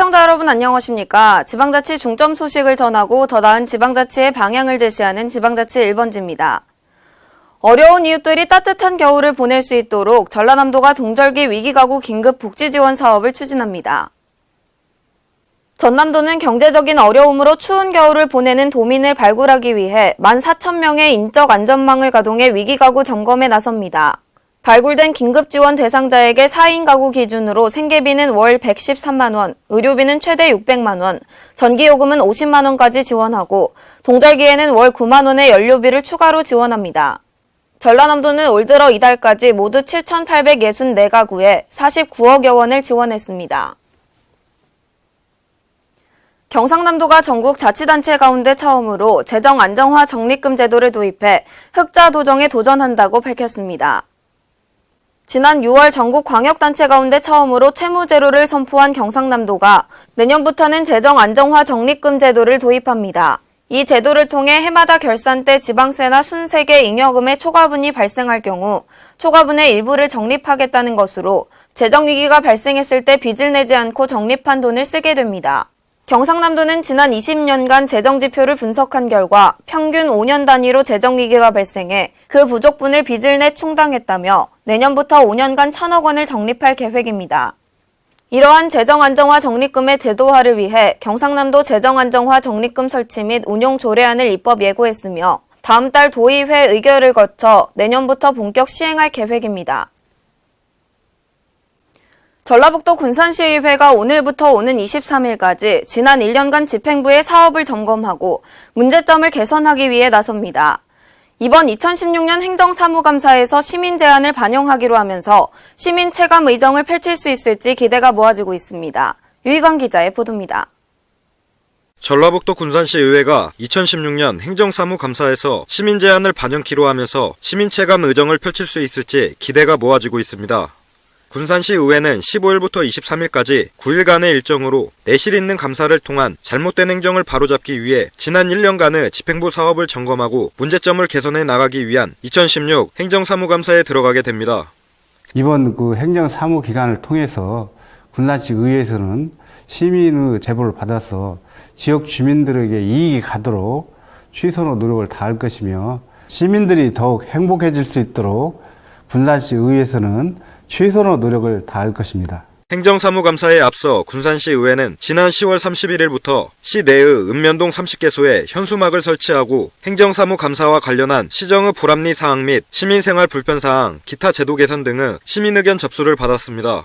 시청자 여러분 안녕하십니까. 지방자치 중점 소식을 전하고 더 나은 지방자치의 방향을 제시하는 지방자치 1번지입니다. 어려운 이웃들이 따뜻한 겨울을 보낼 수 있도록 전라남도가 동절기 위기가구 긴급 복지 지원 사업을 추진합니다. 전남도는 경제적인 어려움으로 추운 겨울을 보내는 도민을 발굴하기 위해 14,000명의 인적 안전망을 가동해 위기가구 점검에 나섭니다. 발굴된 긴급 지원 대상자에게 4인 가구 기준으로 생계비는 월 113만 원, 의료비는 최대 600만 원, 전기요금은 50만 원까지 지원하고 동절기에는 월 9만 원의 연료비를 추가로 지원합니다. 전라남도는 올 들어 이달까지 모두 7,864가구에 49억여 원을 지원했습니다. 경상남도가 전국 자치단체 가운데 처음으로 재정 안정화 적립금 제도를 도입해 흑자 도정에 도전한다고 밝혔습니다. 지난 6월 전국 광역단체 가운데 처음으로 채무 제로를 선포한 경상남도가 내년부터는 재정 안정화 적립금 제도를 도입합니다. 이 제도를 통해 해마다 결산 때 지방세나 순세계 잉여금의 초과분이 발생할 경우 초과분의 일부를 적립하겠다는 것으로 재정 위기가 발생했을 때 빚을 내지 않고 적립한 돈을 쓰게 됩니다. 경상남도는 지난 20년간 재정 지표를 분석한 결과 평균 5년 단위로 재정 위기가 발생해 그 부족분을 빚을 내 충당했다며 내년부터 5년간 천억 원을 적립할 계획입니다. 이러한 재정 안정화 적립금의 제도화를 위해 경상남도 재정 안정화 적립금 설치 및 운용 조례안을 입법 예고했으며 다음 달 도의회 의결을 거쳐 내년부터 본격 시행할 계획입니다. 전라북도 군산시의회가 오늘부터 오는 23일까지 지난 1년간 집행부의 사업을 점검하고 문제점을 개선하기 위해 나섭니다. 이번 2016년 행정사무감사에서 시민 제안을 반영하기로 하면서 시민 체감 의정을 펼칠 수 있을지 기대가 모아지고 있습니다. 유희광 기자의 보도입니다. 전라북도 군산시 의회가 2016년 행정사무감사에서 시민 제안을 반영키로 하면서 시민 체감 의정을 펼칠 수 있을지 기대가 모아지고 있습니다. 군산시 의회는 15일부터 23일까지 9일간의 일정으로 내실 있는 감사를 통한 잘못된 행정을 바로잡기 위해 지난 1년간의 집행부 사업을 점검하고 문제점을 개선해 나가기 위한 2016 행정사무감사에 들어가게 됩니다. 이번 그 행정사무 기간을 통해서 군산시 의회에서는 시민의 제보를 받아서 지역 주민들에게 이익이 가도록 최선의 노력을 다할 것이며 시민들이 더욱 행복해질 수 있도록 군산시 의회에서는 최선의 노력을 다할 것입니다. 행정사무감사에 앞서 군산시 의회는 지난 10월 31일부터 시 내의 읍면동 30개소에 현수막을 설치하고 행정사무감사와 관련한 시정의 불합리 사항 및 시민생활 불편사항, 기타 제도 개선 등의 시민의견 접수를 받았습니다.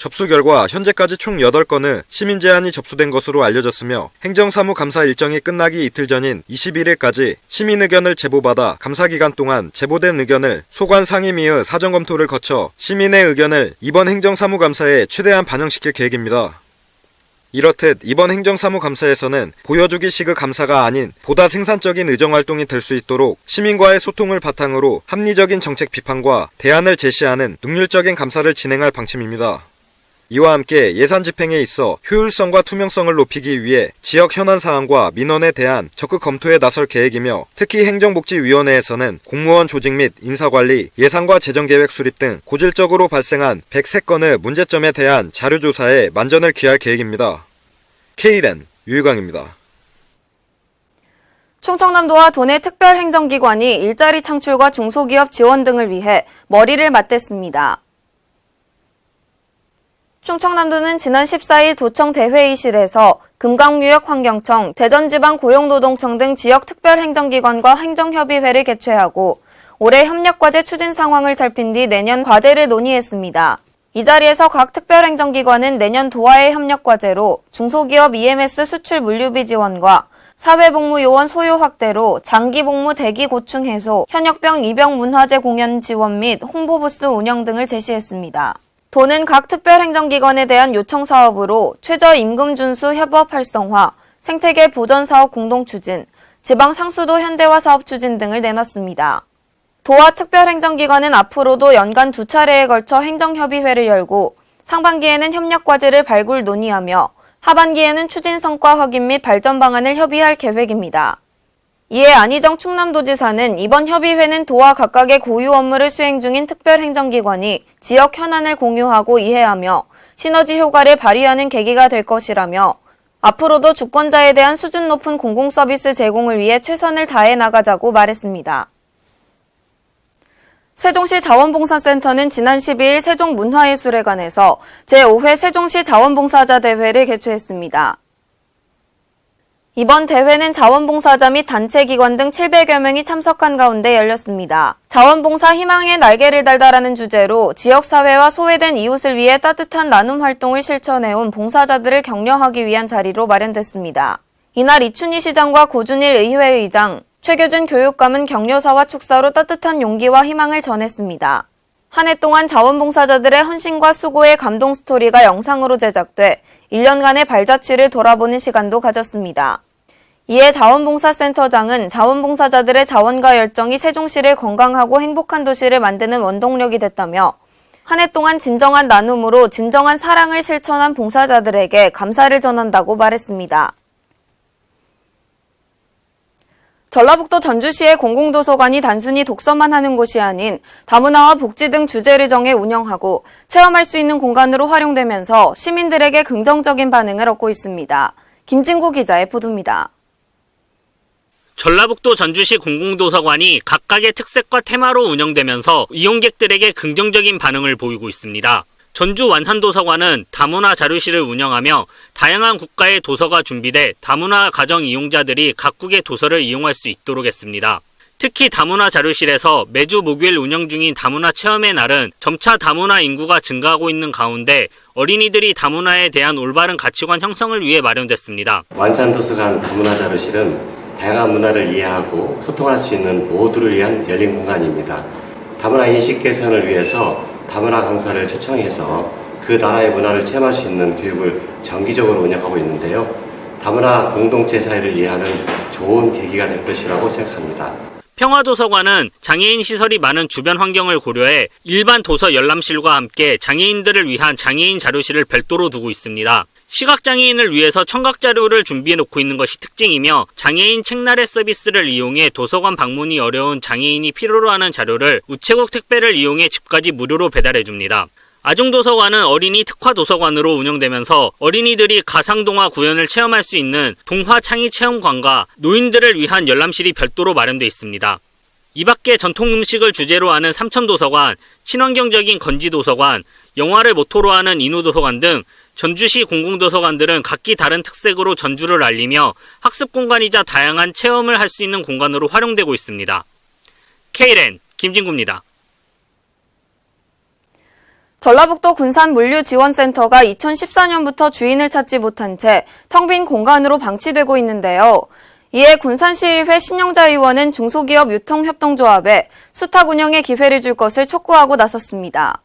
접수 결과 현재까지 총 8건의 시민 제안이 접수된 것으로 알려졌으며 행정사무 감사 일정이 끝나기 이틀 전인 21일까지 시민 의견을 제보받아 감사 기간 동안 제보된 의견을 소관 상임위의 사전 검토를 거쳐 시민의 의견을 이번 행정사무 감사에 최대한 반영시킬 계획입니다. 이렇듯 이번 행정사무감사에서는 보여주기식의 감사가 아닌 보다 생산적인 의정활동이 될 수 있도록 시민과의 소통을 바탕으로 합리적인 정책 비판과 대안을 제시하는 능률적인 감사를 진행할 방침입니다. 이와 함께 예산 집행에 있어 효율성과 투명성을 높이기 위해 지역 현안 사항과 민원에 대한 적극 검토에 나설 계획이며 특히 행정복지위원회에서는 공무원 조직 및 인사관리, 예산과 재정계획 수립 등 고질적으로 발생한 103건의 문제점에 대한 자료조사에 만전을 기할 계획입니다. K랜 유유광입니다. 충청남도와 도내 특별행정기관이 일자리 창출과 중소기업 지원 등을 위해 머리를 맞댔습니다. 충청남도는 지난 14일 도청 대회의실에서 금강유역 환경청, 대전지방 고용노동청 등 지역 특별행정기관과 행정협의회를 개최하고 올해 협력과제 추진 상황을 살핀 뒤 내년 과제를 논의했습니다. 이 자리에서 각 특별행정기관은 내년 도화의 협력과제로 중소기업 EMS 수출 물류비 지원과 사회복무 요원 소요 확대로 장기복무 대기 고충 해소, 현역병 입영 문화재 공연 지원 및 홍보부스 운영 등을 제시했습니다. 도는 각 특별행정기관에 대한 요청 사업으로 최저임금 준수 협업 활성화, 생태계 보전 사업 공동 추진, 지방 상수도 현대화 사업 추진 등을 내놨습니다. 도와 특별행정기관은 앞으로도 연간 두 차례에 걸쳐 행정협의회를 열고 상반기에는 협력과제를 발굴 논의하며 하반기에는 추진 성과 확인 및 발전 방안을 협의할 계획입니다. 이에 안희정 충남도지사는 이번 협의회는 도와 각각의 고유 업무를 수행 중인 특별행정기관이 지역 현안을 공유하고 이해하며 시너지 효과를 발휘하는 계기가 될 것이라며 앞으로도 주권자에 대한 수준 높은 공공서비스 제공을 위해 최선을 다해 나가자고 말했습니다. 세종시 자원봉사센터는 지난 12일 세종문화예술회관에서 제5회 세종시 자원봉사자 대회를 개최했습니다. 이번 대회는 자원봉사자 및 단체기관 등 700여 명이 참석한 가운데 열렸습니다. 자원봉사 희망의 날개를 달다라는 주제로 지역사회와 소외된 이웃을 위해 따뜻한 나눔 활동을 실천해온 봉사자들을 격려하기 위한 자리로 마련됐습니다. 이날 이춘희 시장과 고준일 의회의장, 최교준 교육감은 격려사와 축사로 따뜻한 용기와 희망을 전했습니다. 한 해 동안 자원봉사자들의 헌신과 수고의 감동 스토리가 영상으로 제작돼 1년간의 발자취를 돌아보는 시간도 가졌습니다. 이에 자원봉사센터장은 자원봉사자들의 자원과 열정이 세종시를 건강하고 행복한 도시를 만드는 원동력이 됐다며 한 해 동안 진정한 나눔으로 진정한 사랑을 실천한 봉사자들에게 감사를 전한다고 말했습니다. 전라북도 전주시의 공공도서관이 단순히 독서만 하는 곳이 아닌 다문화와 복지 등 주제를 정해 운영하고 체험할 수 있는 공간으로 활용되면서 시민들에게 긍정적인 반응을 얻고 있습니다. 김진구 기자의 보도입니다. 전라북도 전주시 공공도서관이 각각의 특색과 테마로 운영되면서 이용객들에게 긍정적인 반응을 보이고 있습니다. 전주 완산도서관은 다문화 자료실을 운영하며 다양한 국가의 도서가 준비돼 다문화 가정 이용자들이 각국의 도서를 이용할 수 있도록 했습니다. 특히 다문화 자료실에서 매주 목요일 운영 중인 다문화 체험의 날은 점차 다문화 인구가 증가하고 있는 가운데 어린이들이 다문화에 대한 올바른 가치관 형성을 위해 마련됐습니다. 완산도서관 다문화 자료실은 다양한 문화를 이해하고 소통할 수 있는 모두를 위한 열린 공간입니다. 다문화 인식 개선을 위해서 다문화 강사를 초청해서 그 나라의 문화를 체험할 수 있는 교육을 정기적으로 운영하고 있는데요. 다문화 공동체 사회를 이해하는 좋은 계기가 될 것이라고 생각합니다. 평화도서관은 장애인 시설이 많은 주변 환경을 고려해 일반 도서 열람실과 함께 장애인들을 위한 장애인 자료실을 별도로 두고 있습니다. 시각장애인을 위해서 청각자료를 준비해 놓고 있는 것이 특징이며 장애인 책나래 서비스를 이용해 도서관 방문이 어려운 장애인이 필요로 하는 자료를 우체국 택배를 이용해 집까지 무료로 배달해 줍니다. 아중도서관은 어린이 특화 도서관으로 운영되면서 어린이들이 가상동화 구현을 체험할 수 있는 동화 창의 체험관과 노인들을 위한 열람실이 별도로 마련되어 있습니다. 이 밖에 전통 음식을 주제로 하는 삼천도서관, 친환경적인 건지도서관, 영화를 모토로 하는 인후도서관 등 전주시 공공도서관들은 각기 다른 특색으로 전주를 알리며 학습 공간이자 다양한 체험을 할 수 있는 공간으로 활용되고 있습니다. K랜 김진구입니다. 전라북도 군산물류지원센터가 2014년부터 주인을 찾지 못한 채 텅 빈 공간으로 방치되고 있는데요. 이에 군산시의회 신영자 의원은 중소기업 유통협동조합에 수탁 운영의 기회를 줄 것을 촉구하고 나섰습니다.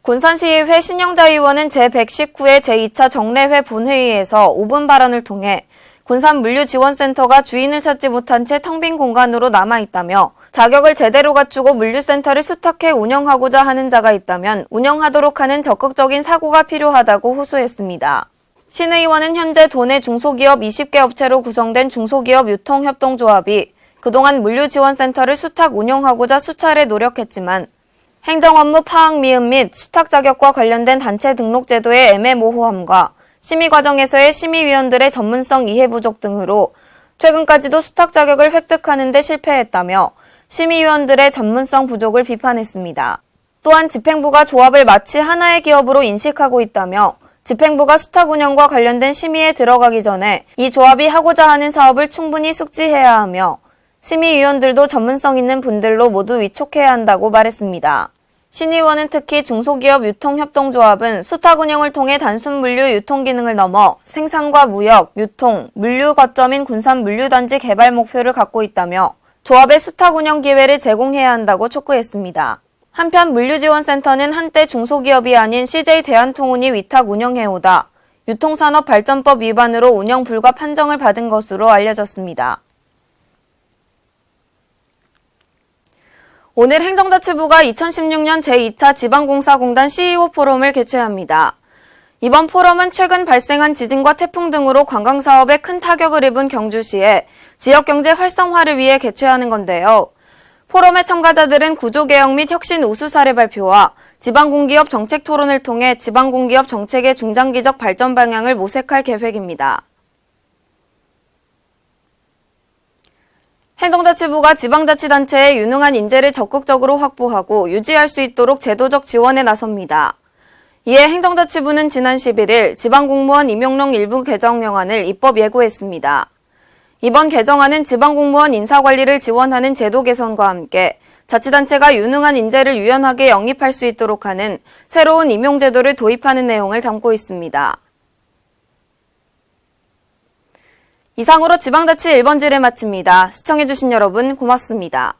군산시의회 신영자 의원은 제119회 제2차 정례회 본회의에서 5분 발언을 통해 군산 물류지원센터가 주인을 찾지 못한 채 텅 빈 공간으로 남아있다며 자격을 제대로 갖추고 물류센터를 수탁해 운영하고자 하는 자가 있다면 운영하도록 하는 적극적인 사고가 필요하다고 호소했습니다. 신 의원은 현재 도내 중소기업 20개 업체로 구성된 중소기업 유통협동조합이 그동안 물류지원센터를 수탁 운영하고자 수차례 노력했지만 행정 업무 파악 미흡 및 수탁 자격과 관련된 단체 등록 제도의 애매모호함과 심의 과정에서의 심의위원들의 전문성 이해 부족 등으로 최근까지도 수탁 자격을 획득하는 데 실패했다며 심의위원들의 전문성 부족을 비판했습니다. 또한 집행부가 조합을 마치 하나의 기업으로 인식하고 있다며 집행부가 수탁 운영과 관련된 심의에 들어가기 전에 이 조합이 하고자 하는 사업을 충분히 숙지해야 하며 심의위원들도 전문성 있는 분들로 모두 위촉해야 한다고 말했습니다. 신 의원은 특히 중소기업 유통협동조합은 수탁 운영을 통해 단순 물류 유통 기능을 넘어 생산과 무역, 유통, 물류 거점인 군산 물류단지 개발 목표를 갖고 있다며 조합의 수탁 운영 기회를 제공해야 한다고 촉구했습니다. 한편 물류지원센터는 한때 중소기업이 아닌 CJ 대한통운이 위탁 운영해오다 유통산업발전법 위반으로 운영 불가 판정을 받은 것으로 알려졌습니다. 오늘 행정자치부가 2016년 제2차 지방공사공단 CEO 포럼을 개최합니다. 이번 포럼은 최근 발생한 지진과 태풍 등으로 관광사업에 큰 타격을 입은 경주시에 지역경제 활성화를 위해 개최하는 건데요. 포럼의 참가자들은 구조개혁 및 혁신 우수 사례 발표와 지방공기업 정책 토론을 통해 지방공기업 정책의 중장기적 발전 방향을 모색할 계획입니다. 행정자치부가 지방자치단체의 유능한 인재를 적극적으로 확보하고 유지할 수 있도록 제도적 지원에 나섭니다. 이에 행정자치부는 지난 11일 지방공무원 임용령 일부 개정령안을 입법 예고했습니다. 이번 개정안은 지방공무원 인사관리를 지원하는 제도 개선과 함께 자치단체가 유능한 인재를 유연하게 영입할 수 있도록 하는 새로운 임용제도를 도입하는 내용을 담고 있습니다. 이상으로 지방자치 1번지를 마칩니다. 시청해주신 여러분 고맙습니다.